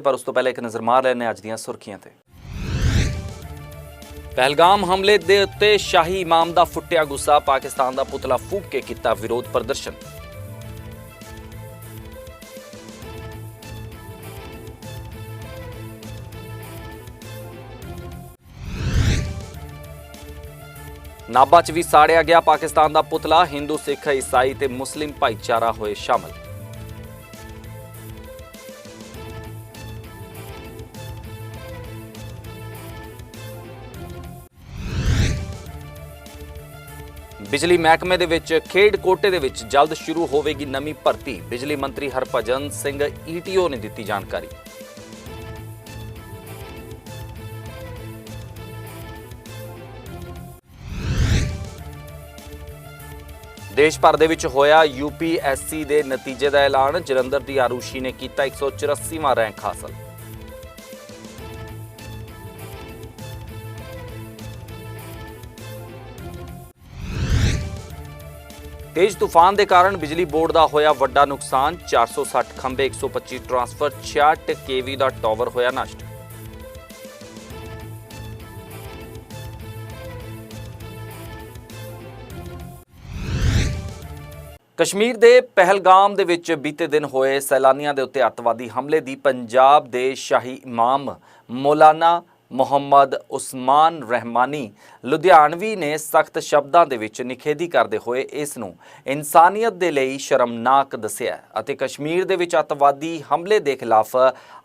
ਪਰ ਉਸ ਤੋਂ ਪਹਿਲਾਂ ਇੱਕ ਨਜ਼ਰ ਮਾਰ ਲੈਣੇ ਅੱਜ ਦੀਆਂ ਸੁਰਖੀਆਂ ਤੇ। ਪਹਿਲਗਾਮ ਹਮਲੇ ਦੇ ਉੱਤੇ ਸ਼ਾਹੀ ਇਮਾਮ ਦਾ ਫੁੱਟਿਆ ਗੁੱਸਾ, ਪਾਕਿਸਤਾਨ ਦਾ ਪੁਤਲਾ ਫੂਕ ਕੇ ਕੀਤਾ ਵਿਰੋਧ ਪ੍ਰਦਰਸ਼ਨ। ਨਾਭਾ 'ਚ ਵੀ ਸਾੜਿਆ ਗਿਆ ਪਾਕਿਸਤਾਨ ਦਾ ਪੁਤਲਾ, ਹਿੰਦੂ, ਸਿੱਖ, ਈਸਾਈ ਤੇ ਮੁਸਲਿਮ ਭਾਈਚਾਰਾ ਹੋਏ ਸ਼ਾਮਲ। ਬਿਜਲੀ ਮਹਿਕਮੇ ਦੇ ਵਿੱਚ ਖੇਡ ਕੋਟੇ ਦੇ ਵਿੱਚ ਜਲਦ ਸ਼ੁਰੂ ਹੋਵੇਗੀ ਨਵੀਂ ਭਰਤੀ। ਬਿਜਲੀ ਮੰਤਰੀ ਹਰਭਜਨ ਸਿੰਘ ਈਟੀਓ ਨੇ ਦਿੱਤੀ ਜਾਣਕਾਰੀ। ਦੇਸ਼ ਭਰ ਦੇ ਵਿੱਚ ਹੋਇਆ ਯੂਪੀਐਸਸੀ ਦੇ ਨਤੀਜੇ ਦਾ ਐਲਾਨ। ਜਲੰਧਰ ਦੀ ਆਰੂਸ਼ੀ ਨੇ ਕੀਤਾ 184ਵਾਂ ਰੈਂਕ ਹਾਸਲ। ਤੇਜ਼ ਤੂਫਾਨ ਦੇ ਕਾਰਨ ਬਿਜਲੀ ਬੋਰਡ ਦਾ ਹੋਇਆ ਵੱਡਾ ਨੁਕਸਾਨ। 460 ਖੰਭੇ 125 ਟਰਾਂਸਫਰ 66 ਕੇਵੀ ਦਾ ਟਾਵਰ ਹੋਇਆ ਨਸ਼ਟ। ਕਸ਼ਮੀਰ ਦੇ ਪਹਿਲਗਾਮ ਦੇ ਵਿੱਚ ਬੀਤੇ ਦਿਨ ਹੋਏ ਸੈਲਾਨੀਆਂ ਦੇ ਉੱਤੇ ਅੱਤਵਾਦੀ ਹਮਲੇ ਦੀ ਪੰਜਾਬ ਦੇ ਸ਼ਾਹੀ ਇਮਾਮ ਮੌਲਾਨਾ ਮੁਹੰਮਦ ਉਸਮਾਨ ਰਹਿਮਾਨੀ ਲੁਧਿਆਣਵੀ ਨੇ ਸਖਤ ਸ਼ਬਦਾਂ ਦੇ ਵਿੱਚ ਨਿਖੇਧੀ ਕਰਦੇ ਹੋਏ ਇਸ ਨੂੰ ਇਨਸਾਨੀਅਤ ਦੇ ਲਈ ਸ਼ਰਮਨਾਕ ਦੱਸਿਆ ਅਤੇ ਕਸ਼ਮੀਰ ਦੇ ਵਿੱਚ ਅੱਤਵਾਦੀ ਹਮਲੇ ਦੇ ਖਿਲਾਫ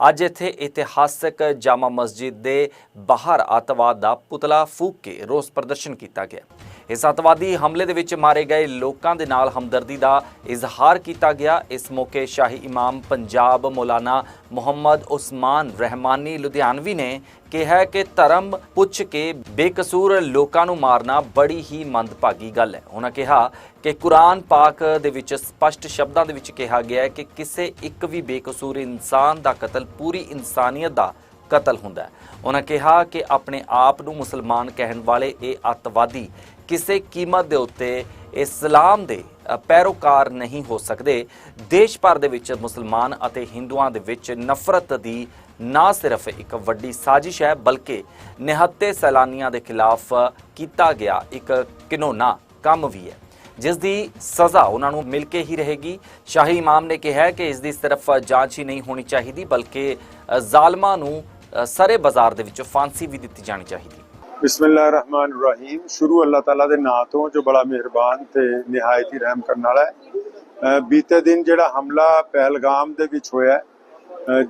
ਅੱਜ ਇੱਥੇ ਇਤਿਹਾਸਕ ਜਾਮਾ ਮਸਜਿਦ ਦੇ ਬਾਹਰ ਅੱਤਵਾਦ ਦਾ ਪੁਤਲਾ ਫੂਕ ਕੇ ਰੋਸ ਪ੍ਰਦਰਸ਼ਨ ਕੀਤਾ ਗਿਆ। ਇਸ ਅੱਤਵਾਦੀ ਹਮਲੇ ਦੇ ਵਿੱਚ ਮਾਰੇ ਗਏ ਲੋਕਾਂ ਦੇ ਨਾਲ ਹਮਦਰਦੀ ਦਾ ਇਜ਼ਹਾਰ ਕੀਤਾ ਗਿਆ। ਇਸ ਮੌਕੇ ਸ਼ਾਹੀ ਇਮਾਮ ਪੰਜਾਬ ਮੌਲਾਨਾ ਮੁਹੰਮਦ ਉਸਮਾਨ ਰਹਿਮਾਨੀ ਲੁਧਿਆਣਵੀ ਨੇ ਕਿਹਾ ਕਿ ਧਰਮ ਪੁੱਛ ਕੇ ਬੇਕਸੂਰ ਲੋਕਾਂ ਨੂੰ ਮਾਰਨਾ ਬੜੀ ਹੀ ਮੰਦਭਾਗੀ ਗੱਲ ਹੈ। ਉਹਨਾਂ ਕਿਹਾ ਕਿ ਕੁਰਾਨ ਪਾਕ ਦੇ ਵਿੱਚ ਸਪਸ਼ਟ ਸ਼ਬਦਾਂ ਦੇ ਵਿੱਚ ਕਿਹਾ ਗਿਆ ਹੈ ਕਿ ਕਿਸੇ ਇੱਕ ਵੀ ਬੇਕਸੂਰ ਇਨਸਾਨ ਦਾ ਕਤਲ ਪੂਰੀ ਇਨਸਾਨੀਅਤ ਦਾ ਕਤਲ ਹੁੰਦਾ ਹੈ। ਉਹਨਾਂ ਕਿਹਾ ਕਿ ਆਪਣੇ ਆਪ ਨੂੰ ਮੁਸਲਮਾਨ ਕਹਿਣ ਵਾਲੇ ਇਹ ਅੱਤਵਾਦੀ ਕਿਸੇ ਕੀਮਤ ਦੇ ਉੱਤੇ ਇਸਲਾਮ ਦੇ ਪੈਰੋਕਾਰ ਨਹੀਂ ਹੋ ਸਕਦੇ। ਦੇਸ਼ ਭਰ ਦੇ ਵਿੱਚ ਮੁਸਲਮਾਨ ਅਤੇ ਹਿੰਦੂਆਂ ਦੇ ਵਿੱਚ ਨਫ਼ਰਤ ਦੀ ਨਾ ਸਿਰਫ ਇੱਕ ਵੱਡੀ ਸਾਜ਼ਿਸ਼ ਹੈ, ਬਲਕਿ ਨਿਹੱਤੇ ਸੈਲਾਨੀਆਂ ਦੇ ਖਿਲਾਫ ਕੀਤਾ ਗਿਆ ਇੱਕ ਕਿਨੋਨਾ ਕੰਮ ਵੀ ਹੈ। ਜਿਸ ਦੀ ਸਜ਼ਾ ਉਹਨਾਂ ਨੂੰ ਮਿਲ ਕੇ ਹੀ ਰਹੇਗੀ। ਸ਼ਾਹੀ ਇਮਾਮ ਨੇ ਕਿਹਾ ਕਿ ਇਸ ਦੀ ਸਿਰਫ ਜਾਂਚ ਹੀ ਨਹੀਂ ਹੋਣੀ ਚਾਹੀਦੀ, ਬਲਕਿ ਜ਼ਾਲਮਾਂ ਨੂੰ ਸਾਰੇ ਬਾਜ਼ਾਰ ਦੇ ਵਿੱਚੋਂ ਫਾਂਸੀ ਵੀ ਦਿੱਤੀ ਜਾਣੀ ਚਾਹੀਦੀ। ਬਿਸਮਿਲ੍ਲਾਹਿਰਰਹਿਮਾਨਿਰਰਹੀਮ। ਸ਼ੁਰੂ ਅੱਲਾਹ ਤਾਲਾ ਦੇ ਨਾਂ ਤੋਂ ਜੋ ਬੜਾ ਮਿਹਰਬਾਨ ਤੇ ਨਿਹਾਇਤ ਹੀ ਰਹਿਮ ਕਰਨ ਵਾਲਾ ਹੈ। ਬੀਤੇ ਦਿਨ ਜਿਹੜਾ ਹਮਲਾ ਪਹਿਲਗਾਮ ਦੇ ਵਿੱਚ ਹੋਇਆ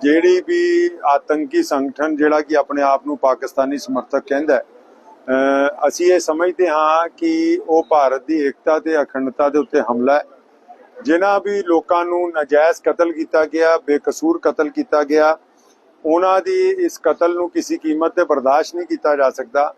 ਜਿਹੜੀ ਵੀ ਆਤੰਕੀ ਸੰਗਠਨ ਜਿਹੜਾ ਕਿ ਆਪਣੇ ਆਪ ਨੂੰ ਪਾਕਿਸਤਾਨੀ ਸਮਰਥਕ ਕਹਿੰਦਾ ਅਸੀਂ ਇਹ ਸਮਝਦੇ ਹਾਂ ਕਿ ਉਹ ਭਾਰਤ ਦੀ ਏਕਤਾ ਤੇ ਅਖੰਡਤਾ ਦੇ ਉੱਤੇ ਹਮਲਾ ਹੈ। ਜਿਨ੍ਹਾਂ ਵੀ ਲੋਕਾਂ ਨੂੰ ਨਜਾਇਜ਼ ਕਤਲ ਕੀਤਾ ਗਿਆ, ਬੇਕਸੂਰ ਕਤਲ ਕੀਤਾ ਗਿਆ, ਉਹਨਾਂ ਦੀ ਇਸ ਕਤਲ ਨੂੰ ਕਿਸੇ ਕੀਮਤ ਤੇ ਬਰਦਾਸ਼ਤ ਨਹੀਂ ਕੀਤਾ ਜਾ ਸਕਦਾ।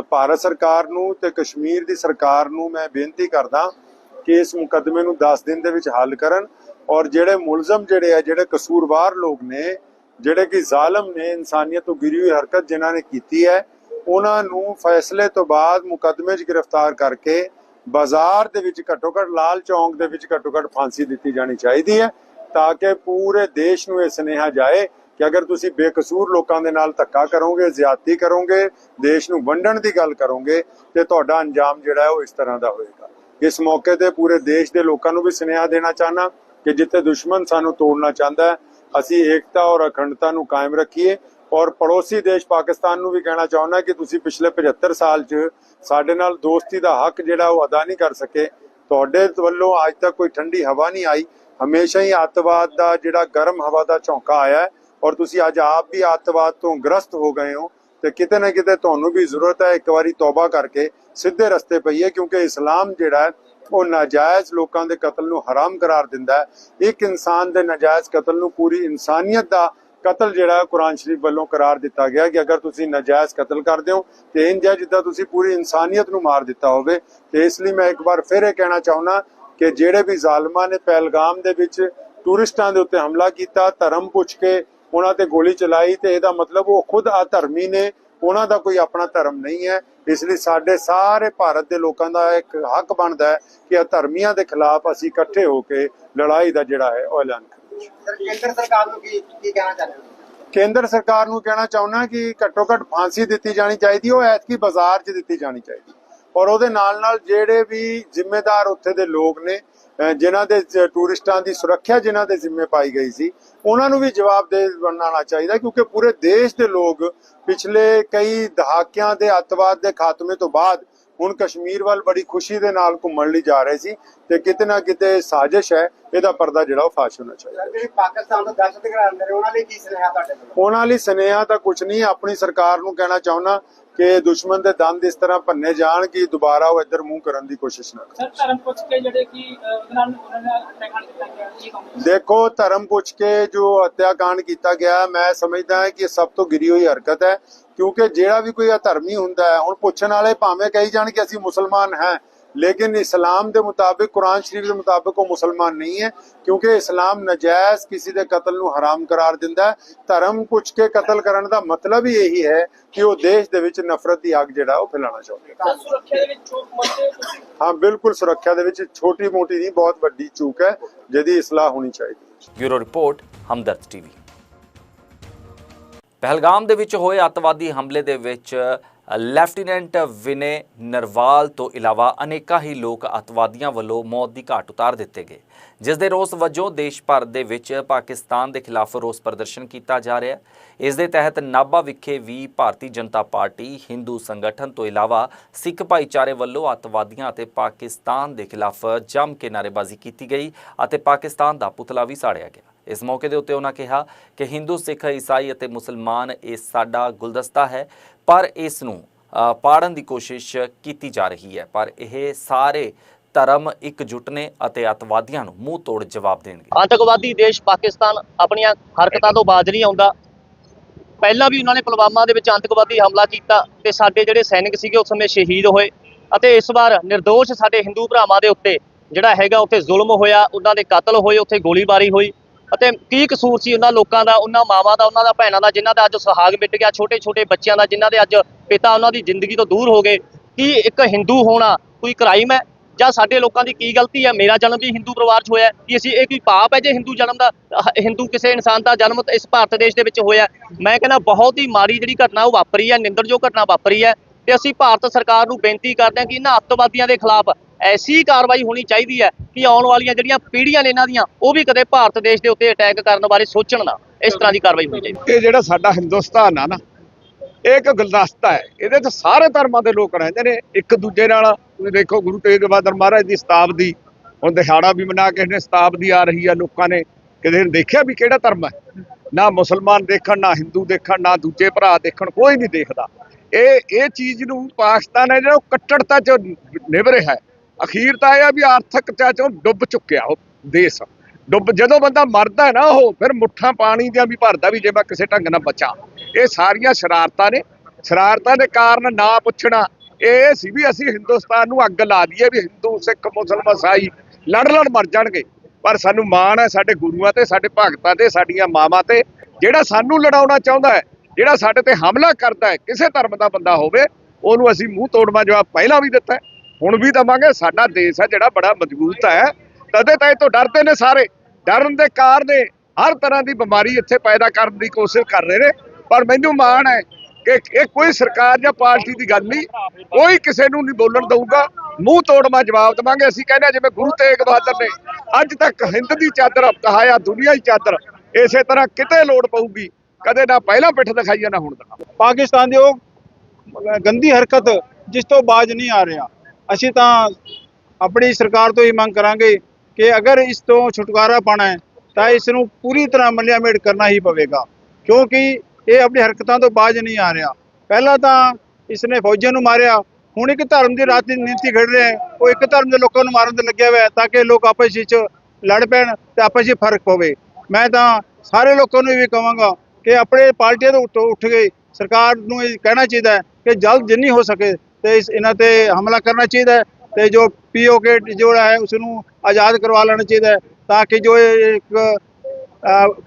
ਭਾਰਤ ਸਰਕਾਰ ਨੂੰ ਤੇ ਕਸ਼ਮੀਰ ਦੀ ਸਰਕਾਰ ਨੂੰ ਮੈਂ ਬੇਨਤੀ ਕਰਦਾ ਕਿ ਇਸ ਮੁਕੱਦਮੇ ਨੂੰ 10 ਦਿਨ ਦੇ ਵਿੱਚ ਹੱਲ ਕਰਨ ਔਰ ਜਿਹੜੇ ਮੁਲਜ਼ਮ ਜਿਹੜੇ ਆ, ਜਿਹੜੇ ਕਸੂਰਵਾਰ ਲੋਕ ਨੇ, ਜਿਹੜੇ ਕਿ ਜ਼ਾਲਮ ਨੇ, ਇਨਸਾਨੀਅਤ ਤੋਂ ਗਿਰੀ ਹੋਈ ਹਰਕਤ ਜਿਨ੍ਹਾਂ ਨੇ ਕੀਤੀ ਹੈ, ਉਹਨਾਂ ਨੂੰ ਫੈਸਲੇ ਤੋਂ ਬਾਅਦ ਮੁਕੱਦਮੇ 'ਚ ਗ੍ਰਿਫਤਾਰ ਕਰਕੇ ਬਾਜ਼ਾਰ ਦੇ ਵਿੱਚ ਘੱਟੋ ਘੱਟ ਲਾਲ ਚੌਂਕ ਦੇ ਵਿੱਚ ਘੱਟੋ ਘੱਟ ਫਾਂਸੀ ਦਿੱਤੀ ਜਾਣੀ ਚਾਹੀਦੀ ਹੈ ਤਾਂ ਕਿ ਪੂਰੇ ਦੇਸ਼ ਨੂੰ ਇਹ ਸੁਨੇਹਾ ਜਾਏ ਕਿ ਅਗਰ ਤੁਸੀਂ ਬੇਕਸੂਰ ਲੋਕਾਂ ਦੇ ਨਾਲ ਧੱਕਾ ਕਰੋਗੇ, ਜ਼ਿਆਦਤੀ ਕਰੋਗੇ, ਦੇਸ਼ ਨੂੰ ਵੰਡਣ ਦੀ ਗੱਲ ਕਰੋਗੇ, ਤੇ ਤੁਹਾਡਾ ਅੰਜਾਮ ਜਿਹੜਾ ਉਹ ਇਸ ਤਰ੍ਹਾਂ ਦਾ ਹੋਏਗਾ। ਇਸ ਮੌਕੇ ਤੇ ਪੂਰੇ ਦੇਸ਼ ਦੇ ਲੋਕਾਂ ਨੂੰ ਵੀ ਸੁਨੇਹਾ ਦੇਣਾ ਚਾਹਨਾ ਕਿ ਜਿੱਥੇ ਦੁਸ਼ਮਣ ਸਾਨੂੰ ਤੋੜਨਾ ਚਾਹੁੰਦਾ ਹੈ, ਅਸੀਂ ਏਕਤਾ ਔਰ ਅਖੰਡਤਾ ਨੂੰ ਕਾਇਮ ਰੱਖੀਏ। ਔਰ ਪੜੋਸੀ ਦੇਸ਼ ਪਾਕਿਸਤਾਨ ਨੂੰ ਵੀ ਕਹਿਣਾ ਚਾਹੁੰਦਾ ਕਿ ਤੁਸੀਂ ਪਿਛਲੇ 75 ਸਾਲ 'ਚ ਸਾਡੇ ਨਾਲ ਦੋਸਤੀ ਦਾ ਹੱਕ ਜਿਹੜਾ ਉਹ ਅਦਾ ਨਹੀਂ ਕਰ ਸਕੇ। ਤੁਹਾਡੇ ਵੱਲੋਂ ਅੱਜ ਤੱਕ ਕੋਈ ਠੰਡੀ ਹਵਾ ਨਹੀਂ ਆਈ। ਹਮੇਸ਼ਾ ਹੀ ਅੱਤਵਾਦ ਦਾ ਜਿਹੜਾ ਗਰਮ ਹਵਾ ਦਾ ਝੋਂਕਾ ਆਇਆ ਹੈ ਔਰ ਤੁਸੀਂ ਅੱਜ ਆਪ ਵੀ ਅੱਤਵਾਦ ਤੋਂ ਗ੍ਰਸਤ ਹੋ ਗਏ ਹੋ ਤੇ ਕਿਤੇ ਨਾ ਕਿਤੇ ਤੁਹਾਨੂੰ ਵੀ ਜ਼ਰੂਰਤ ਹੈ ਇੱਕ ਵਾਰੀ ਤੌਬਾ ਕਰਕੇ ਸਿੱਧੇ ਰਸਤੇ ਪਈਏ, ਕਿਉਂਕਿ ਇਸਲਾਮ ਜਿਹੜਾ ਹੈ, ਉਹ ਨਾਜਾਇਜ਼ ਲੋਕਾਂ ਦੇ ਕਤਲ ਨੂੰ ਹਰਾਮ ਕਰਾਰ ਦਿੰਦਾ ਹੈ। ਇੱਕ ਇਨਸਾਨ ਦੇ ਨਾਜਾਇਜ਼ ਕਤਲ ਨੂੰ ਪੂਰੀ ਇਨਸਾਨੀਅਤ ਦਾ ਕਤਲ ਜਿਹੜਾ ਹੈ, ਕੁਰਾਨ ਸ਼ਰੀਫ ਵੱਲੋਂ ਕਰਾਰ ਦਿੱਤਾ ਗਿਆ ਕਿ ਅਗਰ ਤੁਸੀਂ ਨਾਜਾਇਜ਼ ਕਤਲ ਕਰਦੇ ਹੋ ਤੇ ਇੰਜ ਹੈ ਜਿੱਦਾਂ ਤੁਸੀਂ ਪੂਰੀ ਇਨਸਾਨੀਅਤ ਨੂੰ ਮਾਰ ਦਿੱਤਾ ਹੋਵੇ। ਤੇ ਇਸ ਲਈ ਮੈਂ ਇੱਕ ਵਾਰ ਫਿਰ ਇਹ ਕਹਿਣਾ ਚਾਹੁੰਦਾ ਕਿ ਜਿਹੜੇ ਵੀ ਜ਼ਾਲਮਾਂ ਨੇ, ਪਹਿਲਗਾਮ ਦੇ ਵਿੱਚ ਟੂਰਿਸਟਾਂ ਦੇ ਉੱਤੇ ਹਮਲਾ ਕੀਤਾ, ਧਰਮ ਪੁੱਛ ਕੇ ਉਹਨਾਂ ਤੇ ਗੋਲੀ ਚਲਾਈ ਤੇ ਇਹਦਾ ਮਤਲਬ ਉਹ ਖੁਦ ਅਧਰਮੀ ਨੇ ਉਹਨਾਂ ਦਾ ਕੋਈ ਆਪਣਾ ਧਰਮ ਨਹੀਂ ਹੈ। ਇਸ ਲਈ ਸਾਡੇ ਸਾਰੇ ਭਾਰਤ ਦੇ ਲੋਕਾਂ ਦਾ ਇੱਕ ਹੱਕ ਬਣਦਾ ਹੈ ਕਿ ਅਧਰਮੀਆਂ ਦੇ ਖਿਲਾਫ ਅਸੀਂ ਇਕੱਠੇ ਹੋ ਕੇ ਲੜਾਈ ਦਾ ਜਿਹੜਾ ਹੈ ਉਹ ਐਲਾਨ ਕਰੀਏ। ਸਰ ਕੇਂਦਰ ਸਰਕਾਰ ਨੂੰ ਕੀ ਕੀ ਕਹਿਣਾ ਚਾਹੁੰਦੇ ਹੋ? ਕੇਂਦਰ ਸਰਕਾਰ ਨੂੰ ਕਹਿਣਾ ਚਾਹੁੰਦਾ ਕਿ ਘੱਟੋ ਘੱਟ ਫਾਂਸੀ ਦਿੱਤੀ ਜਾਣੀ ਚਾਹੀਦੀ ਉਹ ਐਤਕੀ ਬਾਜ਼ਾਰ 'ਚ ਦਿੱਤੀ ਜਾਣੀ ਚਾਹੀਦੀ। ਔਰ ਉਹਦੇ ਨਾਲ ਨਾਲ ਜਿਹੜੇ ਵੀ ਜ਼ਿੰਮੇਦਾਰ ਉੱਥੇ ਦੇ ਲੋਕ ਨੇ ਜਿਨ੍ਹਾਂ ਦੇ ਟੂਰਿਸਟਾਂ ਦੀ ਸੁਰੱਖਿਆ ਜਿਨ੍ਹਾਂ ਦੇ ਜ਼ਿੰਮੇ ਪਾਈ ਗਈ ਸੀ ਉਹਨਾਂ ਨੂੰ ਵੀ ਜਵਾਬਦੇਹ ਬਣਾਉਣਾ ਚਾਹੀਦਾ ਕਿਉਂਕਿ ਪੂਰੇ ਦੇਸ਼ ਦੇ ਲੋਕ ਪਿਛਲੇ ਕਈ ਦਹਾਕਿਆਂ ਦੇ ਅੱਤਵਾਦ ਦੇ ਖਾਤਮੇ ਤੋਂ ਬਾਅਦ ਹੁਣ ਕਸ਼ਮੀਰ ਵੱਲ ਬੜੀ ਖੁਸ਼ੀ ਦੇ ਨਾਲ ਘੁੰਮਣ ਲਈ ਜਾ ਰਹੇ ਸੀ ਤੇ ਕਿਤੇ ਨਾ ਕਿਤੇ ਸਾਜ਼ਿਸ਼ ਹੈ ਇਹਦਾ ਪਰਦਾ ਜਿਹੜਾ ਉਹ ਫਾਸ਼ ਹੋਣਾ ਚਾਹੀਦਾ। ਜਿਹੜੇ ਪਾਕਿਸਤਾਨ ਤੋਂ ਦਹਿਸ਼ਤ ਗਰਦ ਨੇ ਉਹਨਾਂ ਲਈ ਕੀ ਸੁਨੇਹਾ ਤੁਹਾਡੇ ਉਹਨਾਂ ਲਈ ਸੁਨੇਹਾ ਤਾਂ ਕੁਝ ਨਹੀਂ ਆਪਣੀ ਸਰਕਾਰ ਨੂੰ ਕਹਿਣਾ ਚਾਹੁੰਦਾ ਕਿ ਦੁਸ਼ਮਣ ਦੇ ਦੰਦ ਇਸ ਤਰ੍ਹਾਂ ਭੰਨੇ ਜਾਣ ਕਿ ਦੁਬਾਰਾ ਉਹ ਇੱਧਰ ਮੂੰਹ ਕਰਨ ਦੀ ਕੋਸ਼ਿਸ਼ ਨਾ ਸਰ ਧਰਮ ਪੁੱਛ ਕੇ ਜਿਹੜੇ ਕਿ ਦੇਖੋ ਧਰਮ ਪੁੱਛ ਕੇ ਜੋ ਹੱਤਿਆਕਾਂਡ ਕੀਤਾ ਗਿਆ ਮੈਂ ਸਮਝਦਾ ਹਾਂ ਕਿ ਇਹ ਸਭ ਤੋਂ ਗਿਰੀ ਹੋਈ ਹਰਕਤ ਹੈ ਕਿਉਂਕਿ ਜਿਹੜਾ ਵੀ ਕੋਈ ਅਧਰਮੀ ਹੁੰਦਾ ਹੈ ਹੁਣ ਪੁੱਛਣ ਵਾਲੇ ਭਾਵੇਂ ਕਹੀ ਜਾਣ ਕਿ ਅਸੀਂ ਮੁਸਲਮਾਨ ਹਾਂ ਲੇਕਿਨ ਇਸਲਾਮ ਦੇ ਮੁਤਾਬਿਕ ਕੁਰਾਨ ਸ਼ਰੀਫ ਦੇ ਮੁਤਾਬਿਕ ਉਹ ਮੁਸਲਮਾਨ ਨਹੀਂ ਹੈ ਕਿਉਂਕਿ ਇਸਲਾਮ ਨਜਾਇਜ਼ ਕਿਸੇ ਦੇ ਕਤਲ ਨੂੰ ਹਰਾਮ ਕਰਾਰ ਦਿੰਦਾ ਹੈ। ਧਰਮ ਪੁੱਛ ਕੇ ਕਤਲ ਕਰਨ ਦਾ ਮਤਲਬ ਹੀ ਇਹੀ ਹੈ ਕਿ ਉਹ ਦੇਸ਼ ਦੇ ਵਿੱਚ ਨਫ਼ਰਤ ਦੀ ਅੱਗ ਜਿਹੜਾ ਉਹ ਫੈਲਾਉਣਾ ਚਾਹੁੰਦੇ ਹਨ ਸਰ ਸੁਰੱਖਿਆ ਦੇ ਵਿੱਚ ਚੋਕ ਮੰਨਦੇ ਹੋ ਬਿਲਕੁਲ ਸੁਰੱਖਿਆ ਦੇ ਵਿੱਚ ਛੋਟੀ ਮੋਟੀ ਨਹੀਂ ਬਹੁਤ ਵੱਡੀ ਚੂਕ ਹੈ ਜਿਹਦੀ ਇਸਲਾਹ ਹੋਣੀ ਚਾਹੀਦੀ ਹੈ। Bureau report Hamdard TV. Pahalgam ਦੇ ਵਿੱਚ ਹੋਏ ਅੱਤਵਾਦੀ ਹਮਲੇ ਦੇ ਵਿੱਚ ਲੈਫਟੀਨੈਂਟ ਵਿਨੇ ਨਰਵਾਲ ਤੋਂ ਇਲਾਵਾ ਅਨੇਕਾਂ ਹੀ ਲੋਕ ਅੱਤਵਾਦੀਆਂ ਵੱਲੋਂ ਮੌਤ ਦੀ ਘਾਟ ਉਤਾਰ ਦਿੱਤੇ ਗਏ। ਜਿਸ ਦੇ ਰੋਸ ਵਜੋਂ ਦੇਸ਼ ਭਰ ਦੇ ਵਿੱਚ ਪਾਕਿਸਤਾਨ ਦੇ ਖਿਲਾਫ ਰੋਸ ਪ੍ਰਦਰਸ਼ਨ ਕੀਤਾ ਜਾ ਰਿਹਾ ਹੈ। ਇਸ ਦੇ ਤਹਿਤ ਨਾਭਾ ਵਿਖੇ ਵੀ ਭਾਰਤੀ ਜਨਤਾ ਪਾਰਟੀ, ਹਿੰਦੂ ਸੰਗਠਨ ਤੋਂ ਇਲਾਵਾ ਸਿੱਖ ਭਾਈਚਾਰੇ ਵੱਲੋਂ ਅੱਤਵਾਦੀਆਂ ਅਤੇ ਪਾਕਿਸਤਾਨ ਦੇ ਖਿਲਾਫ ਜੰਮ ਕੇ ਨਾਅਰੇਬਾਜ਼ੀ ਕੀਤੀ ਗਈ ਅਤੇ ਪਾਕਿਸਤਾਨ ਦਾ ਪੁਤਲਾ ਵੀ ਸਾੜਿਆ ਗਿਆ। ਇਸ ਮੌਕੇ ਦੇ ਉੱਤੇ ਉਹਨਾਂ ਕਿਹਾ ਕਿ ਹਿੰਦੂ, ਸਿੱਖ, ਈਸਾਈ ਅਤੇ ਮੁਸਲਮਾਨ ਇਹ ਸਾਡਾ ਗੁਲਦਸਤਾ ਹੈ। ਪਰ ਇਸ ਨੂੰ ਪਾੜਨ ਦੀ ਕੋਸ਼ਿਸ਼ ਕੀਤੀ ਜਾ ਰਹੀ ਹੈ। ਪਰ ਇਹ ਸਾਰੇ ਧਰਮ ਇਕਜੁੱਟ ਨੇ ਅਤੇ ਅੱਤਵਾਦੀਆਂ ਨੂੰ ਮੂੰਹ ਤੋੜ ਜਵਾਬ ਦੇਣਗੇ। ਆਤੰਕਵਾਦੀ ਦੇਸ਼ ਪਾਕਿਸਤਾਨ ਆਪਣੀਆਂ ਹਰਕਤਾਂ ਤੋਂ ਬਾਜ ਨਹੀਂ ਆਉਂਦਾ। ਪਹਿਲਾਂ ਵੀ ਉਹਨਾਂ ਨੇ ਪੁਲਵਾਮਾ ਦੇ ਵਿੱਚ ਆਤੰਕਵਾਦੀ ਹਮਲਾ ਕੀਤਾ ਤੇ ਸਾਡੇ ਜਿਹੜੇ ਸੈਨਿਕ ਸੀਗੇ ਉਸ ਸਮੇਂ ਸ਼ਹੀਦ ਹੋਏ ਅਤੇ ਇਸ ਵਾਰ નિર્ਦੋਸ਼ ਸਾਡੇ ਹਿੰਦੂ ਭਰਾਵਾਂ ਦੇ ਉੱਤੇ ਜਿਹੜਾ ਹੈਗਾ ਉੱਥੇ ਜ਼ੁਲਮ ਹੋਇਆ, ਉਹਨਾਂ ਦੇ ਕਤਲ ਹੋਏ, ਉੱਥੇ ਗੋਲੀਬਾਰੀ ਹੋਈ। ਅਤੇ ਕੀ ਕਸੂਰ ਸੀ ਉਹਨਾਂ ਲੋਕਾਂ ਦਾ, ਉਹਨਾਂ ਮਾਵਾਂ ਦਾ, ਉਹਨਾਂ ਦਾ, ਭੈਣਾਂ ਦਾ, ਜਿਨ੍ਹਾਂ ਦਾ ਅੱਜ ਸੁਹਾਗ ਮਿਟ ਗਿਆ ਛੋਟੇ ਛੋਟੇ ਬੱਚਿਆਂ ਦਾ, ਜਿਨ੍ਹਾਂ ਦੇ ਅੱਜ ਪਿਤਾ ਉਹਨਾਂ ਦੀ ਜ਼ਿੰਦਗੀ ਤੋਂ ਦੂਰ ਹੋ ਗਏ। ਕੀ ਇੱਕ ਹਿੰਦੂ ਹੋਣਾ ਕੋਈ ਕ੍ਰਾਈਮ ਹੈ? ਜਾਂ ਸਾਡੇ ਲੋਕਾਂ ਦੀ ਕੀ ਗਲਤੀ ਹੈ? ਮੇਰਾ ਜਨਮ ਵੀ ਹਿੰਦੂ ਪਰਿਵਾਰ 'ਚ ਹੋਇਆ ਕਿ ਅਸੀਂ ਇਹ ਕੋਈ ਪਾਪ ਹੈ ਜੇ ਹਿੰਦੂ ਜਨਮ ਦਾ? ਹਿੰਦੂ ਕਿਸੇ ਇਨਸਾਨ ਦਾ ਜਨਮ ਇਸ ਭਾਰਤ ਦੇਸ਼ ਦੇ ਵਿੱਚ ਹੋਇਆ ਮੈਂ ਕਹਿੰਦਾ ਬਹੁਤ ਹੀ ਮਾੜੀ ਜਿਹੜੀ ਘਟਨਾ ਉਹ ਵਾਪਰੀ ਹੈ ਨਿੰਦਰਯੋਗ ਘਟਨਾ ਵਾਪਰੀ ਹੈ। ਤੇ ਅਸੀਂ ਭਾਰਤ ਸਰਕਾਰ ਨੂੰ ਬੇਨਤੀ ਕਰਦੇ ਹਾਂ ਕਿ ਇਹਨਾਂ ਅੱਤਵਾਦੀਆਂ ਦੇ ਖਿਲਾਫ ਐਸੀ ਕਾਰਵਾਈ ਹੋਣੀ ਚਾਹੀਦੀ ਹੈ ਕਿ ਆਉਣ ਵਾਲੀਆਂ ਜਿਹੜੀਆਂ ਪੀੜ੍ਹੀਆਂ ਨੇ ਇਹਨਾਂ ਦੀਆਂ, ਉਹ ਵੀ ਕਦੇ ਭਾਰਤ ਦੇਸ਼ ਦੇ ਉੱਤੇ ਅਟੈਕ ਕਰਨ ਬਾਰੇ ਸੋਚਣ ਨਾ। ਇਸ ਤਰ੍ਹਾਂ ਦੀ ਕਾਰਵਾਈ ਹੋਣੀ ਚਾਹੀਦੀ। ਇਹ ਜਿਹੜਾ ਸਾਡਾ ਹਿੰਦੁਸਤਾਨ ਆ ਨਾ, ਇਹ ਇੱਕ ਗੁਲਦਸਤਾ ਹੈ। ਇਹਦੇ 'ਚ ਸਾਰੇ ਧਰਮਾਂ ਦੇ ਲੋਕ ਰਹਿੰਦੇ ਨੇ, ਇੱਕ ਦੂਜੇ ਨਾਲ। ਤੁਸੀਂ ਦੇਖੋ ਗੁਰੂ ਤੇਗ ਬਹਾਦਰ ਮਹਾਰਾਜ ਦੀ ਸ਼ਤਾਬਦੀ, ਹੁਣ ਦਿਹਾੜਾ ਵੀ ਮਨਾ ਕੇ ਨੇ ਸ਼ਤਾਬਦੀ ਆ ਰਹੀ ਆ ਲੋਕਾਂ ਨੇ। ਕਿਤੇ ਦੇਖਿਆ ਵੀ ਕਿਹੜਾ ਧਰਮ ਹੈ? ਨਾ ਮੁਸਲਮਾਨ ਦੇਖਣ, ਨਾ ਹਿੰਦੂ ਦੇਖਣ, ਨਾ ਦੂਜੇ ਭਰਾ ਦੇਖਣ, ਕੋਈ ਨਹੀਂ ਦੇਖਦਾ। ਇਹ ਇਹ ਚੀਜ਼ ਨੂੰ ਪਾਕਿਸਤਾਨ ਹੈ ਜਿਹੜਾ ਉਹ ਕੱਟੜਤਾ 'ਚ ਨਿਭ ਰਿਹਾ ਹੈ। ਅਖੀਰ ਤਾਂ ਇਹ ਆ ਵੀ ਆਰਥਿਕ ਚਾਚੋਂ ਡੁੱਬ ਚੁੱਕਿਆ ਉਹ ਦੇਸ਼। ਡੁੱਬ ਜਦੋਂ ਬੰਦਾ ਮਰਦਾ ਨਾ ਉਹ ਫਿਰ ਮੁੱਠਾਂ ਪਾਣੀ ਦੀਆਂ ਵੀ ਭਰਦਾ ਵੀ ਜੇ ਮੈਂ ਕਿਸੇ ਢੰਗ ਨਾਲ ਬਚਾ। ਇਹ ਸਾਰੀਆਂ ਸ਼ਰਾਰਤਾਂ ਨੇ। ਸ਼ਰਾਰਤਾਂ ਦੇ ਕਾਰਨ ਨਾ ਪੁੱਛਣਾ। ਇਹ ਸੀ ਵੀ ਅਸੀਂ ਹਿੰਦੁਸਤਾਨ ਨੂੰ ਅੱਗ ਲਾ ਦਈਏ ਵੀ ਹਿੰਦੂ ਸਿੱਖ ਮੁਸਲਮਾਨ ਸਾਈ ਲੜ ਲੜ ਮਰ ਜਾਣਗੇ। ਪਰ ਸਾਨੂੰ ਮਾਣ ਹੈ ਸਾਡੇ ਗੁਰੂਆਂ ਤੇ ਸਾਡੇ ਭਗਤਾਂ ਤੇ ਸਾਡੀਆਂ ਮਾਵਾਂ ਤੇ। ਜਿਹੜਾ ਸਾਨੂੰ ਲੜਾਉਣਾ ਚਾਹੁੰਦਾ ਹੈ ਜਿਹੜਾ ਸਾਡੇ ਤੇ ਹਮਲਾ ਕਰਦਾ ਹੈ ਕਿਸੇ ਧਰਮ ਦਾ ਬੰਦਾ ਹੋਵੇ ਉਹਨੂੰ ਅਸੀਂ ਮੂੰਹ ਤੋੜਵਾ ਜਵਾਬ ਪਹਿਲਾਂ ਵੀ ਦਿੱਤਾ ਹੈ, ਹੁਣ ਵੀ ਦਵਾਂਗੇ, ਸਾਡਾ ਦੇਸ਼ ਹੈ ਜਿਹੜਾ ਬੜਾ ਮਜ਼ਬੂਤ ਹੈ ਤਦੇ ਤਾਂ ਇਹ ਤੋਂ ਡਰਦੇ ਨੇ ਸਾਰੇ। ਡਰਨ ਦੇ ਕਾਰਨ ਹਰ ਤਰ੍ਹਾਂ ਦੀ ਬਿਮਾਰੀ ਇੱਥੇ ਪੈਦਾ ਕਰਨ ਦੀ ਕੋਸ਼ਿਸ਼ ਕਰ ਰਹੇ ਨੇ। ਪਰ ਮੈਨੂੰ ਮਾਣ ਹੈ ਕਿ ਇਹ ਕੋਈ ਸਰਕਾਰ ਜਾਂ ਪਾਰਟੀ ਦੀ ਗੱਲ ਨਹੀਂ, ਕੋਈ ਕਿਸੇ ਨੂੰ ਨਹੀਂ ਬੋਲਣ ਦਊਗਾ। ਮੂੰਹ ਤੋੜਵਾ ਜਵਾਬ ਦੇਵਾਂਗੇ। ਅਸੀਂ ਕਹਿੰਦੇ ਹਾਂ, ਜਿਵੇਂ ਗੁਰੂ ਤੇਗ ਬਹਾਦਰ ਨੇ ਅੱਜ ਤੱਕ ਹਿੰਦ ਦੀ ਚਾਦਰ ਕਹਾਇਆ ਦੁਨੀਆ ਦੀ ਚਾਦਰ, ਇਸੇ ਤਰ੍ਹਾਂ ਕਿਤੇ ਲੋੜ ਪਊਗੀ। ਕਦੇ ਨਾ ਪਹਿਲਾਂ ਪਿੱਠ ਦਿਖਾਈ ਨਾ ਹੁਣ ਦਿਖਾਓ ਪਾਕਿਸਤਾਨ ਦੀ ਉਹ ਗੰਦੀ ਹਰਕਤ ਜਿਸ ਤੋਂ ਬਾਜ ਨਹੀਂ ਆ ਰਿਹਾ। ਅਸੀਂ ਤਾਂ ਆਪਣੀ ਸਰਕਾਰ ਤੋਂ ਹੀ ਮੰਗ ਕਰਾਂਗੇ ਕਿ ਅਗਰ ਇਸ ਤੋਂ ਛੁਟਕਾਰਾ ਪਾਣਾ ਹੈ, ਤਾਂ ਇਸ ਨੂੰ ਪੂਰੀ ਤਰ੍ਹਾਂ ਮਲਿਆਮੇਟ ਕਰਨਾ ਹੀ ਪਵੇਗਾ। ਕਿਉਂਕਿ ਇਹ ਆਪਣੀ ਹਰਕਤਾਂ ਤੋਂ ਬਾਜ ਨਹੀਂ ਆ ਰਿਹਾ। ਪਹਿਲਾਂ ਤਾਂ ਇਸਨੇ ਫੌਜੀਆਂ ਨੂੰ ਮਾਰਿਆ, ਹੁਣ ਇੱਕ ਧਰਮ ਦੀ ਰਾਜਨੀਤੀ ਖੜ ਰਿਹਾ ਉਹ ਇੱਕ ਧਰਮ ਦੇ ਲੋਕਾਂ ਨੂੰ ਮਾਰਨ ਤੇ ਲੱਗਿਆ ਹੋਇਆ ਤਾਂ ਕਿ ਲੋਕ ਆਪਸ ਵਿੱਚ ਲੜ ਪੈਣ ਤੇ ਆਪਸ ਵਿੱਚ ਫ਼ਰਕ ਪਵੇ। ਮੈਂ ਤਾਂ ਸਾਰੇ ਲੋਕਾਂ ਨੂੰ ਇਹ ਵੀ ਕਹਾਂਗਾ ਕਿ ਆਪਣੇ ਪਾਰਟੀਆਂ ਤੋਂ ਉੱਠ ਉੱਠ ਕੇ ਸਰਕਾਰ ਨੂੰ ਇਹ ਕਹਿਣਾ ਚਾਹੀਦਾ ਹੈ ਕਿ ਜਲਦ ਜਿੰਨੀ ਹੋ ਸਕੇ ਤੇ ਇਸ ਇਹਨਾਂ ਤੇ ਹਮਲਾ ਕਰਨਾ ਚਾਹੀਦਾ ਹੈ ਤੇ ਜੋ ਪੀਓਕੇ ਜਿਹੜਾ ਹੈ ਉਸ ਨੂੰ ਆਜ਼ਾਦ ਕਰਵਾ ਲੈਣਾ ਚਾਹੀਦਾ ਹੈ ਤਾਂ ਕਿ ਜੋ ਇੱਕ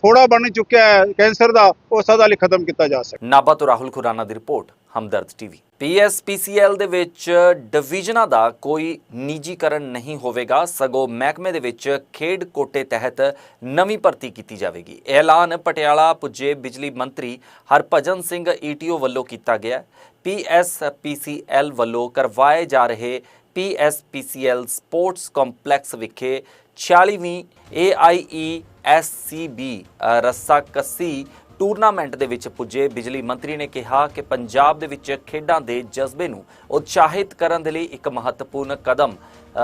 ਫੋੜਾ ਬਣ ਚੁੱਕਿਆ ਹੈ ਕੈਂਸਰ ਦਾ, ਉਹ ਸਦਾ ਲਈ ਖਤਮ ਕੀਤਾ ਜਾ ਸਕੇ। ਨਾਭਾ ਤੋਂ ਰਾਹੁਲ ਖੁਰਾਨਾ ਦੀ ਰਿਪੋਰਟ, ਹਮਦਰਦ ਟੀਵੀ। ਪੀਐਸਪੀਸੀਐਲ ਦੇ ਵਿੱਚ ਡਿਵੀਜ਼ਨਾਂ ਦਾ ਕੋਈ ਨਿੱਜੀਕਰਨ ਨਹੀਂ ਹੋਵੇਗਾ, ਸਗੋਂ ਮਹਿਕਮੇ ਦੇ ਵਿੱਚ ਖੇਡ ਕੋਟੇ ਤਹਿਤ ਨਵੀਂ ਭਰਤੀ ਕੀਤੀ ਜਾਵੇਗੀ। ਇਹ ਐਲਾਨ ਪਟਿਆਲਾ ਪੁੱਜੇ ਬਿਜਲੀ ਮੰਤਰੀ ਹਰਭਜਨ ਸਿੰਘ ਈਟੀਓ ਵੱਲੋਂ ਕੀਤਾ ਗਿਆ ਪੀਐਸਪੀਸੀਐਲ ਵੱਲੋਂ ਕਰਵਾਏ ਜਾ ਰਹੇ ਪੀਐਸਪੀਸੀਐਲ ਸਪੋਰਟਸ ਕੰਪਲੈਕਸ ਵਿਖੇ 46ਵੀਂ AIESCB ਅ, ਰੱਸਾਕੱਸੀ ਟੂਰਨਾਮੈਂਟ ਦੇ ਵਿੱਚ ਪੁੱਜੇ। ਬਿਜਲੀ ਮੰਤਰੀ ਨੇ ਕਿਹਾ ਕਿ ਪੰਜਾਬ ਦੇ ਵਿੱਚ ਖੇਡਾਂ ਦੇ ਜਜ਼ਬੇ ਨੂੰ ਉਤਸ਼ਾਹਿਤ ਕਰਨ ਦੇ ਲਈ ਇੱਕ ਮਹੱਤਵਪੂਰਨ ਕਦਮ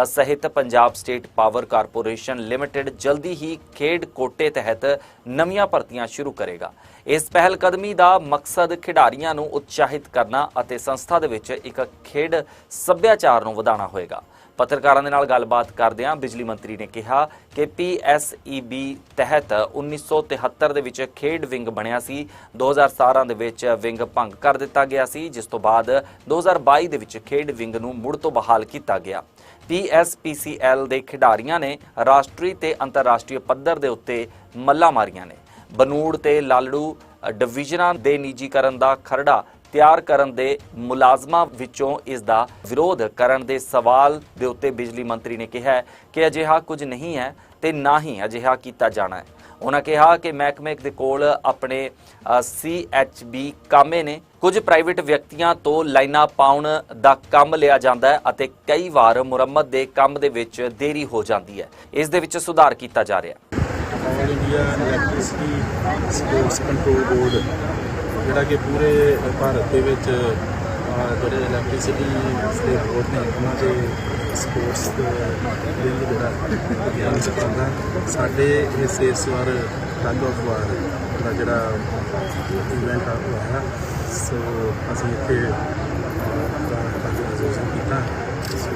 ਸਹਿਤ Punjab state power corporation limited ਜਲਦੀ ਹੀ ਖੇਡ ਕੋਟੇ ਤਹਿਤ ਨਵੀਆਂ ਭਰਤੀਆਂ ਸ਼ੁਰੂ ਕਰੇਗਾ। ਇਸ ਪਹਿਲ ਕਦਮੀ ਦਾ ਮਕਸਦ ਖਿਡਾਰੀਆਂ ਨੂੰ ਉਤਸ਼ਾਹਿਤ ਕਰਨਾ ਅਤੇ ਸੰਸਥਾ ਦੇ ਵਿੱਚ ਇੱਕ ਖੇਡ ਸੱਭਿਆਚਾਰ ਨੂੰ ਵਧਾਉਣਾ ਹੋਏਗਾ। ਪੱਤਰਕਾਰਾਂ ਦੇ ਨਾਲ ਗੱਲਬਾਤ ਕਰਦਿਆਂ ਬਿਜਲੀ ਮੰਤਰੀ ਨੇ ਕਿਹਾ ਕਿ PSEB ਤਹਿਤ 1973 ਦੇ ਵਿੱਚ ਖੇਡ ਵਿੰਗ ਬਣਿਆ ਸੀ। 2017 ਦੇ ਵਿੱਚ ਵਿੰਗ ਭੰਗ ਕਰ ਦਿੱਤਾ ਗਿਆ ਸੀ, ਜਿਸ ਤੋਂ ਬਾਅਦ 2022 ਦੇ ਵਿੱਚ ਖੇਡ ਵਿੰਗ ਨੂੰ ਮੁੜ ਤੋਂ ਬਹਾਲ ਕੀਤਾ ਗਿਆ। PSPCL ਦੇ ਖਿਡਾਰੀਆਂ ਨੇ ਰਾਸ਼ਟਰੀ ਤੇ ਅੰਤਰਰਾਸ਼ਟਰੀ ਪੱਧਰ ਦੇ ਉੱਤੇ ਮੱਲਾਂ ਮਾਰੀਆਂ ਨੇ। ਬਨੂੜ ਤੇ ਲਾਲੜੂ ਡਿਵੀਜ਼ਨਾਂ ਦੇ ਨਿੱਜੀਕਰਨ ਦਾ ਖਰੜਾ ਤਿਆਰ ਕਰਨ ਦੇ ਮੁਲਾਜ਼ਮਾਂ ਵਿੱਚੋਂ ਇਸ ਦਾ ਵਿਰੋਧ ਕਰਨ ਦੇ ਸਵਾਲ ਦੇ ਉੱਤੇ ਬਿਜਲੀ ਮੰਤਰੀ ਨੇ ਕਿਹਾ ਕਿ ਅਜਿਹਾ ਕੁਝ ਨਹੀਂ ਹੈ ਤੇ ਨਾ ਹੀ ਅਜਿਹਾ ਕੀਤਾ ਜਾਣਾ ਹੈ। ਉਹਨਾਂ ਕਿਹਾ ਕਿ ਮਹਿਕਮੇ ਦੇ ਕੋਲ ਆਪਣੇ ਸੀਐਚਬੀ ਕਾਮੇ ਨੇ। ਕੁਝ ਪ੍ਰਾਈਵੇਟ ਵਿਅਕਤੀਆਂ ਤੋਂ ਲਾਈਨਾਂ ਪਾਉਣ ਦਾ ਕੰਮ ਲਿਆ ਜਾਂਦਾ ਹੈ ਅਤੇ ਕਈ ਵਾਰ ਮੁਰੰਮਤ ਦੇ ਕੰਮ ਦੇ ਵਿੱਚ ਦੇਰੀ ਹੋ ਜਾਂਦੀ ਹੈ। ਇਸ ਦੇ ਵਿੱਚ ਸੁਧਾਰ ਕੀਤਾ ਜਾ ਰਿਹਾ ਹੈ। All India electricity sports control board ਜਿਹੜਾ ਕਿ ਪੂਰੇ ਭਾਰਤ ਦੇ ਵਿੱਚ ਜਿਹੜੇ ਇਲੈਕਟ੍ਰਿਸਿਟੀ ਦੇ ਬੋਰਡ ਨੇ, ਉਹਨਾਂ ਦੇ ਸਪੋਰਟਸ ਬਿੱਲ ਜਿਹੜਾ ਗਿਆਨ ਸਿਖਾਉਂਦਾ ਸਾਡੇ ਇਸ ਇਸ ਵਾਰ ਟੱਗ ਆਫ ਵਾਰ ਦਾ ਜਿਹੜਾ ਇਵੈਂਟ ਆ ਹੋਇਆ ਸੋ ਅਸੀਂ ਇੱਥੇ ਐਸੋਸੀਏਸ਼ਨ ਕੀਤਾ। ਸੋ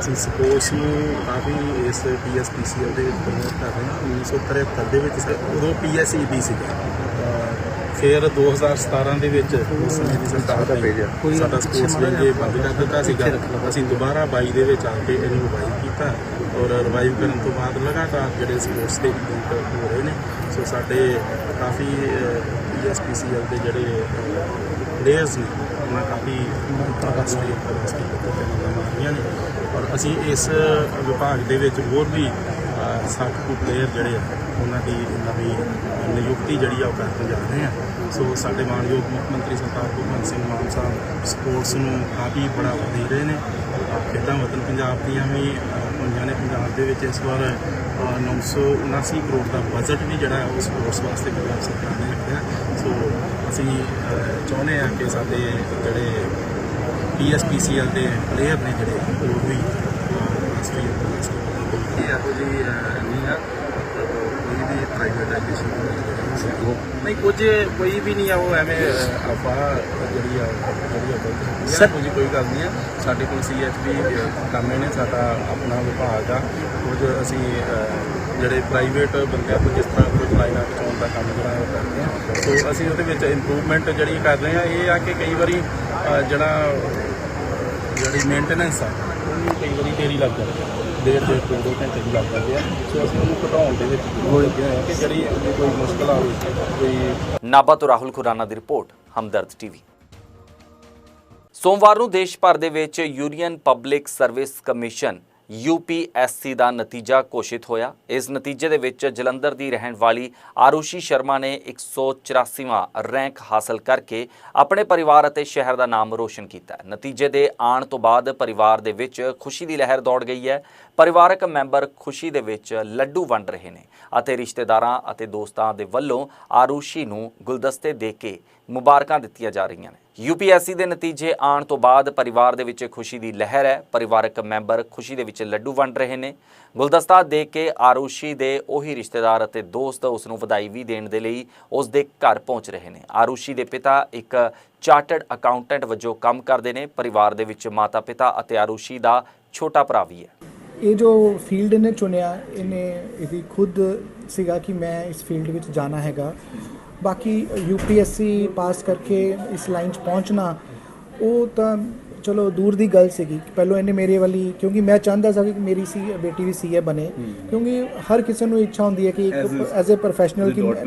ਅਸੀਂ ਸਪੋਰਟਸ ਨੂੰ ਕਾਫੀ ਇਸ ਪੀਐਸਪੀਸੀਐਲ ਦੇ ਪ੍ਰਮੋਟ ਕਰ ਰਹੇ ਹਾਂ। 1973 ਦੇ ਵਿੱਚ ਸਰ ਉਦੋਂ ਪੀਐਸਈਬੀ ਸੀਗਾ। ਫਿਰ 2017 ਦੇ ਵਿੱਚ ਉਸ ਸਮੇਂ ਦੀ ਸਰਕਾਰ ਨੇ ਸਾਡਾ ਸਪੋਰਟਸ ਵਿੰਗ ਇਹ ਬੰਦ ਕਰ ਦਿੱਤਾ ਸੀਗਾ। ਅਸੀਂ ਦੁਬਾਰਾ 22 ਦੇ ਵਿੱਚ ਆ ਕੇ ਇਹਨੂੰ ਰਿਵਾਈਵ ਕੀਤਾ ਔਰ ਰਿਵਾਈਵ ਕਰਨ ਤੋਂ ਬਾਅਦ ਲਗਾਤਾਰ ਜਿਹੜੇ ਸਪੋਰਟਸ ਦੇ ਇਵੈਂਟ ਹੋ ਰਹੇ ਨੇ ਸੋ ਸਾਡੇ ਕਾਫੀ ਪੀਐਸਪੀਸੀਐਲ ਦੇ ਜਿਹੜੇ ਪਲੇਅਰਸ ਨੇ ਉਹਨਾਂ ਕਾਫੀ ਅੰਤਰਰਾਸ਼ਟਰੀ ਅੰਤਰਰਾਸ਼ਟਰੀ ਪੱਧਰ ਤੇ ਨਾਮਾਂ ਮਾਰੀਆਂ ਨੇ। ਔਰ ਅਸੀਂ ਇਸ ਵਿਭਾਗ ਦੇ ਵਿੱਚ ਹੋਰ ਵੀ 60 ਕੁ ਪਲੇਅਰ ਜਿਹੜੇ ਆ ਉਹਨਾਂ ਦੀ ਨਵੀਂ ਨਿਯੁਕਤੀ ਜਿਹੜੀ ਆ ਉਹ ਕਰਨ ਜਾ ਰਹੇ ਆ। ਸੋ ਸਾਡੇ ਮਾਨਯੋਗ ਮੁੱਖ ਮੰਤਰੀ ਸਰਦਾਰ ਭਗਵੰਤ ਸਿੰਘ ਮਾਨ ਸਾਹਿਬ ਸਪੋਰਟਸ ਨੂੰ ਕਾਫੀ ਬੜਾਵਾ ਦੇ ਰਹੇ ਨੇ। ਅਹ ਖੇਡਾਂ ਵਤਨ ਪੰਜਾਬ ਦੀਆਂ ਵੀ ਅਹ, ਹੋਈਆਂ ਨੇ। ਪੰਜਾਬ ਦੇ ਵਿੱਚ ਇਸ ਵਾਰ ਅਹ, 979 ਕਰੋੜ ਦਾ ਬਜਟ ਵੀ ਜਿਹੜਾ ਉਹ ਸਪੋਰਟਸ ਵਾਸਤੇ ਪੰਜਾਬ ਸਰਕਾਰ ਨੇ ਰੱਖਿਆ। ਸੋ ਅਸੀਂ ਚਾਹੁੰਦੇ ਆ ਕਿ ਸਾਡੇ ਜਿਹੜੇ ਪੀਐਸਪੀਸੀਐਲ ਦੇ ਪਲੇਅਰ ਨੇ ਜਿਹੜੇ ਉਹ ਵੀ ਰਾਸ਼ਟਰੀ ਅੰਤਰਰਾਸ਼ਟਰੀ ਪੱਧਰ ਤੇ ਇਹੋ ਜੀ ਨਹੀਂ ਆ। ਕੋਈ ਵੀ ਪ੍ਰਾਈਵੇਟਾਈਜੇਸ਼ਨ ਨਹੀਂ ਕੁਝ ਕੋਈ ਵੀ ਨਹੀਂ ਆ ਉਹ ਐਵੇਂ ਆਪਾਂ ਜਿਹੜੀ ਆ ਜਿਹੜੀ ਆ ਸਰ ਕੁਝ ਕੋਈ ਗੱਲ ਨਹੀਂ ਆ। ਸਾਡੇ ਕੋਲ ਸੀਐਚਪੀ ਕਾਮੇ ਨੇ ਸਾਡਾ ਆਪਣਾ ਵਿਭਾਗ ਆ। ਕੁਝ ਅਸੀਂ ਜਿਹੜੇ ਪ੍ਰਾਈਵੇਟ ਬੰਦਿਆਂ ਤੋਂ ਜਿਸ ਤਰ੍ਹਾਂ ਕੁਝ ਲਾਈਨਾਂ ਬਚਾਉਣ ਦਾ ਕੰਮ ਜਿਹੜਾ ਉਹ ਕਰਦੇ ਆ। ਸੋ ਅਸੀਂ ਉਹਦੇ ਵਿੱਚ ਇੰਪਰੂਵਮੈਂਟ ਜਿਹੜੀ ਕਰ ਰਹੇ ਆ ਇਹ ਆ ਕਿ ਕਈ ਵਾਰੀ ਜਿਹੜਾ ਜਿਹੜੀ ਮੇਨਟੇਨੈਂਸ ਆ, ਉਹਨੂੰ ਕਈ ਵਾਰੀ ਦੇਰੀ ਲੱਗ ਜਾਂਦੀ ਹੈ ਦੇਰ ਦੇਰ ਦੋ ਦੋ ਘੰਟੇ ਵੀ ਲੱਗ ਜਾਂਦੇ ਆ। ਸੋ ਅਸੀਂ ਉਹਨੂੰ ਘਟਾਉਣ ਦੇ ਵਿੱਚ ਜ਼ਰੂਰ ਲੱਗੇ ਹੋਏ ਆ ਕਿ ਜਿਹੜੀ ਕੋਈ ਮੁਸ਼ਕਲ ਆਵੇ, ਕੋਈ ਨਾਭਾ ਤੋਂ ਰਾਹੁਲ ਖੁਰਾਨਾ ਦੀ ਰਿਪੋਰਟ, ਹਮਦਰਦ ਟੀਵੀ। ਸੋਮਵਾਰ ਨੂੰ ਦੇਸ਼ ਭਰ ਦੇ ਵਿੱਚ union public service commission UPSC ਦਾ ਨਤੀਜਾ ਘੋਸ਼ਿਤ ਹੋਇਆ। ਇਸ ਨਤੀਜੇ ਦੇ ਵਿੱਚ ਜਲੰਧਰ ਦੀ ਰਹਿਣ ਵਾਲੀ ਆਰੂਸ਼ੀ ਸ਼ਰਮਾ ਨੇ 184ਵਾਂ ਰੈਂਕ ਹਾਸਲ ਕਰਕੇ ਆਪਣੇ ਪਰਿਵਾਰ ਅਤੇ ਸ਼ਹਿਰ ਦਾ ਨਾਮ ਰੋਸ਼ਨ ਕੀਤਾ। ਹੈ ਨਤੀਜੇ ਦੇ ਆਉਣ ਤੋਂ ਬਾਅਦ ਪਰਿਵਾਰ ਦੇ ਵਿੱਚ ਖੁਸ਼ੀ ਦੀ ਲਹਿਰ ਦੌੜ ਗਈ ਹੈ। ਪਰਿਵਾਰਕ ਮੈਂਬਰ ਖੁਸ਼ੀ ਦੇ ਵਿੱਚ ਲੱਡੂ ਵੰਡ ਰਹੇ ਨੇ ਅਤੇ ਰਿਸ਼ਤੇਦਾਰਾਂ ਅਤੇ ਦੋਸਤਾਂ ਦੇ ਵੱਲੋਂ ਆਰੂਸ਼ੀ ਨੂੰ ਗੁਲਦਸਤੇ ਦੇ ਕੇ ਮੁਬਾਰਕਾਂ ਦਿੱਤੀਆਂ ਜਾ ਰਹੀਆਂ ਨੇ। UPSC ਦੇ ਨਤੀਜੇ ਆਉਣ ਤੋਂ ਬਾਅਦ ਪਰਿਵਾਰ ਦੇ ਵਿੱਚ ਖੁਸ਼ੀ ਦੀ ਲਹਿਰ ਹੈ। ਪਰਿਵਾਰਕ ਮੈਂਬਰ ਖੁਸ਼ੀ ਦੇ ਵਿੱਚ ਲੱਡੂ ਵੰਡ ਰਹੇ ਨੇ। ਗੁਲਦਸਤਾ ਦੇ ਕੇ ਆਰੂਸ਼ੀ ਦੇ ਉਹੀ ਰਿਸ਼ਤੇਦਾਰ ਅਤੇ ਦੋਸਤ ਉਸ ਨੂੰ ਵਧਾਈ ਵੀ ਦੇਣ ਦੇ ਲਈ ਉਸ ਦੇ ਘਰ ਪਹੁੰਚ ਰਹੇ ਨੇ। ਆਰੂਸ਼ੀ ਦੇ ਪਿਤਾ ਇੱਕ ਚਾਰਟਰਡ ਅਕਾਊਂਟੈਂਟ ਵਜੋਂ ਕੰਮ ਕਰਦੇ ਨੇ। ਪਰਿਵਾਰ ਦੇ ਵਿੱਚ ਮਾਤਾ-ਪਿਤਾ ਅਤੇ ਆਰੂਸ਼ੀ ਦਾ ਛੋਟਾ ਭਰਾ ਵੀ ਹੈ। ਇਹ ਜੋ ਫੀਲਡ ਇਹਨੇ ਚੁਣਿਆ, ਇਹਨੇ ਇਹਦੀ ਖੁਦ ਸੀਗਾ ਕਿ ਮੈਂ ਇਸ ਫੀਲਡ ਵਿੱਚ ਜਾਣਾ ਹੈਗਾ। ਬਾਕੀ ਯੂਪੀਐਸਸੀ ਪਾਸ ਕਰਕੇ ਇਸ ਲਾਈਨ 'ਚ ਪਹੁੰਚਣਾ ਉਹ ਤਾਂ ਚਲੋ ਦੂਰ ਦੀ ਗੱਲ ਸੀਗੀ। ਪਹਿਲਾਂ ਇਹਨੇ ਮੇਰੇ ਵਾਲੀ ਕਿਉਂਕਿ ਮੈਂ ਚਾਹੁੰਦਾ ਸੀ ਕਿ ਮੇਰੀ ਸੀ ਬੇਟੀ ਵੀ ਸੀਏ ਬਣੇ। ਕਿਉਂਕਿ ਹਰ ਕਿਸੇ ਨੂੰ ਇੱਛਾ ਹੁੰਦੀ ਹੈ ਕਿ ਇੱਕ ਐਜ਼ ਅ ਪ੍ਰੋਫੈਸ਼ਨਲ ਕਿ ਮੈਂ